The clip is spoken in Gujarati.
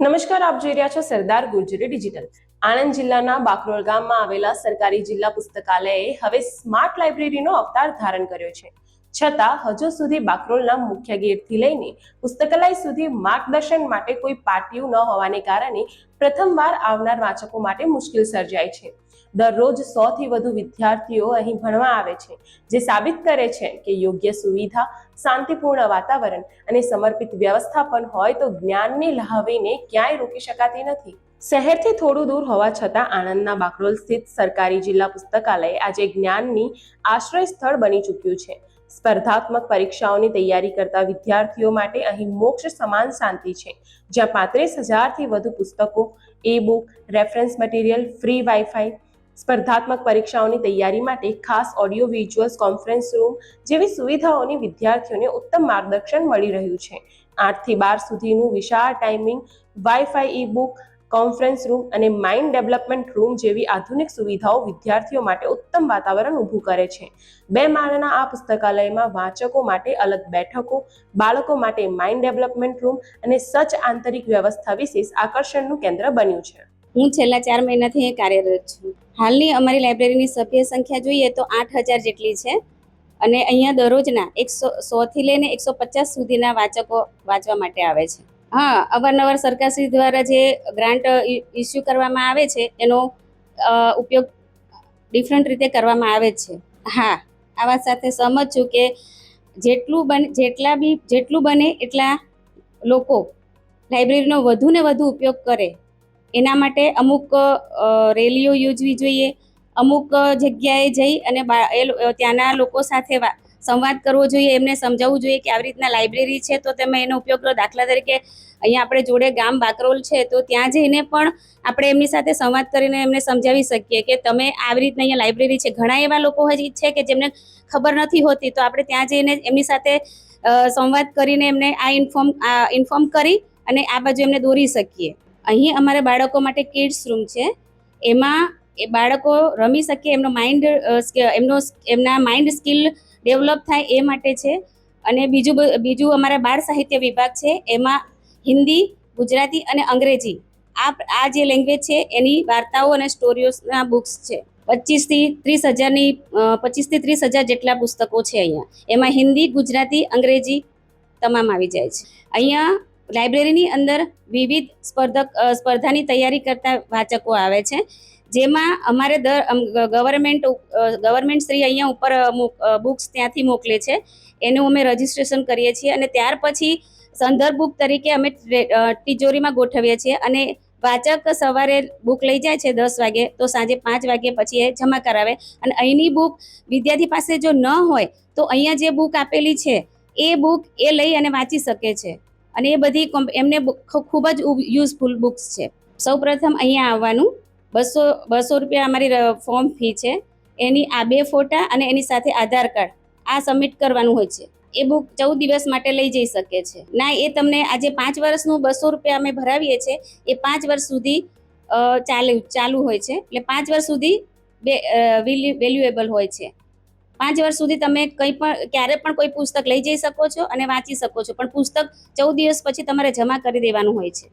નમસ્કાર, આપ જોઈ રહ્યા છો સરદાર ગુર્જરી ડિજિટલ. આણંદ જિલ્લાના બાકરોલ ગામમાં આવેલા સરકારી જિલ્લા પુસ્તકાલયે હવે સ્માર્ટ લાઇબ્રેરીનો અવતાર ધારણ કર્યો છે. છતાં, હજુ સુધી બાકરોલના મુખ્ય ગેટથી લઈને પુસ્તકાલય સુધી માર્ગદર્શન માટે કોઈ પાટિયું ન હોવાને કારણે પ્રથમવાર આવનાર વાચકો માટે મુશ્કેલ સર્જાય છે. દરરોજ સોથી વધુ વિદ્યાર્થીઓ અહીં ભણવા આવે છે, જે સાબિત કરે છે કે યોગ્ય સુવિધા, શાંતિપૂર્ણ વાતાવરણ અને સમર્પિત વ્યવસ્થાપન હોય તો જ્ઞાનને લહાવીને ક્યાંય રોકી શકાતી નથી. શહેરથી થોડું દૂર હોવા છતાં આણંદના બાકરોલ સ્થિત સરકારી જિલ્લા પુસ્તકાલય આજે જ્ઞાનની આશ્રય સ્થળ બની ચૂક્યું છે. સ્પર્ધાત્મક પરીક્ષાઓની તૈયારી કરતા વિદ્યાર્થીઓ માટે અહીં મોક્ષ સમાન શાંતિ છે, જ્યાં પાંત્રીસ હજારથી વધુ પુસ્તકો એ book reference material free WiFi સ્પર્ધાત્મક પરીક્ષાઓની તૈયારી માટે ખાસ ઓડિયો વિઝ્યુઅલ્સ કોન્ફરન્સ રૂમ જેવી સુવિધાઓની વિદ્યાર્થીઓને ઉત્તમ માર્ગદર્શન મળી રહ્યું છે. આઠથી બાર સુધીનું વિશાળ timing WiFi e book conference room અને માઇન્ડ ડેવલપમેન્ટ રૂમ જેવી આધુનિક સુવિધાઓ વિદ્યાર્થીઓ માટે ઉત્તમ વાતાવરણ ઊભું કરે છે. બે માળના આ પુસ્તકાલયમાં વાચકો માટે અલગ બેઠકો, બાળકો માટે માઇન્ડ ડેવલપમેન્ટ રૂમ અને સચ આંતરિક વ્યવસ્થા વિશેષ આકર્ષણનું કેન્દ્ર બન્યું છે. હું છેલ્લા ચાર મહિનાથી અહીં કાર્યરત છું. હાલની અમારી લાઇબ્રેરીની સભ્ય સંખ્યા જોઈએ તો આઠ હજાર જેટલી છે અને અહીંયા દરરોજના એકસો, સોથી લઈને એકસો પચાસ સુધીના વાચકો વાંચવા માટે આવે છે. હા, અવારનવાર સરકારશ્રી દ્વારા જે ગ્રાન્ટ ઇસ્યુ કરવામાં આવે છે, એનો ઉપયોગ ડિફરન્ટ રીતે કરવામાં આવે છે. હા, આ વાત સાથે સહમત છું કે જેટલું બને, જેટલા બી, જેટલું બને એટલા લોકો લાઇબ્રેરીનો વધુ ને વધુ ઉપયોગ કરે એના માટે અમુક રેલીઓ યોજવી જોઈએ. અમુક જગ્યાએ જઈ અને એ ત્યાંના લોકો સાથે સંવાદ કરવો જોઈએ, એમને સમજાવવું જોઈએ કે આવી રીતના લાઇબ્રેરી છે તો તમે એનો ઉપયોગ કરો. દાખલા તરીકે, અહીંયા આપણે જોડે ગામ બાકરોલ છે તો ત્યાં જઈને પણ આપણે એમની સાથે સંવાદ કરીને એમને સમજાવી શકીએ કે તમે આવી રીતના અહીંયા લાઇબ્રેરી છે. ઘણા એવા લોકો હજી છે કે જેમને ખબર નથી હોતી તો આપણે ત્યાં જઈને એમની સાથે સંવાદ કરીને એમને આ ઇન્ફોર્મ ઇન્ફોર્મ કરી અને આ બાજુ એમને દોરી શકીએ. અહીં અમારા બાળકો માટે કિડ્સ રૂમ છે. એમાં એ બાળકો રમી શકે, એમનો માઇન્ડ એમનો એમના માઇન્ડ સ્કિલ ડેવલપ થાય એ માટે છે. અને બીજું બીજું અમારા બાળ સાહિત્ય વિભાગ છે, એમાં હિન્દી, ગુજરાતી અને અંગ્રેજી આ આ જે લેંગ્વેજ છે, એની વાર્તાઓ અને સ્ટોરીઓના બુક્સ છે. પચીસથી ત્રીસ હજારની પચીસથી ત્રીસ હજાર જેટલા પુસ્તકો છે અહીંયા. એમાં હિન્દી, ગુજરાતી, અંગ્રેજી તમામ આવી જાય છે. અહીંયા લાઇબ્રેરીની અંદર વિવિધ સ્પર્ધક સ્પર્ધાની તૈયારી કરતા વાચકો આવે છે. જેમાં અમારે દર ગવર્મેન્ટ ગવર્મેન્ટ શ્રી અહીંયા ઉપર બુક્સ ત્યાંથી મોકલે છે. એનું અમે રજીસ્ટ્રેશન કરીએ છીએ અને ત્યાર પછી સંદર્ભ બુક તરીકે અમે તિજોરીમાં ગોઠવીએ છીએ અને વાચક સવારે બુક લઈ જાય છે દસ વાગે તો સાંજે પાંચ વાગે પછી એ જમા કરાવે. અને અહીંની બુક વિદ્યાર્થી પાસે જો ન હોય તો અહીંયા જે બુક આપેલી છે એ બુક એ લઈ અને વાંચી શકે છે. અને એ બધી એમને ખૂબ જ યુઝફુલ બુક્સ છે. સૌપ્રથમ અહીંયા આવવાનું. બસો બસો રૂપિયા અમારી ફોર્મ ફી છે. એની આ બે ફોટા અને એની સાથે આધાર કાર્ડ આ સબમિટ કરવાનું હોય છે. એ બુક ચૌદ દિવસ માટે લઈ જઈ શકે છે. ના, એ તમને આજે પાંચ વર્ષનું બસો રૂપિયા અમે ભરાવીએ છીએ. એ પાંચ વર્ષ સુધી ચાલુ ચાલુ હોય છે. એટલે પાંચ વર્ષ સુધી વેલ્યુએબલ હોય છે. પાંચ વર્ષ સુધી તમે કંઈ પણ, ક્યારે પણ કોઈ પુસ્તક લઈ જઈ શકો છો અને વાંચી શકો છો. પણ પુસ્તક ચૌદ દિવસ પછી તમારે જમા કરી દેવાનું હોય છે.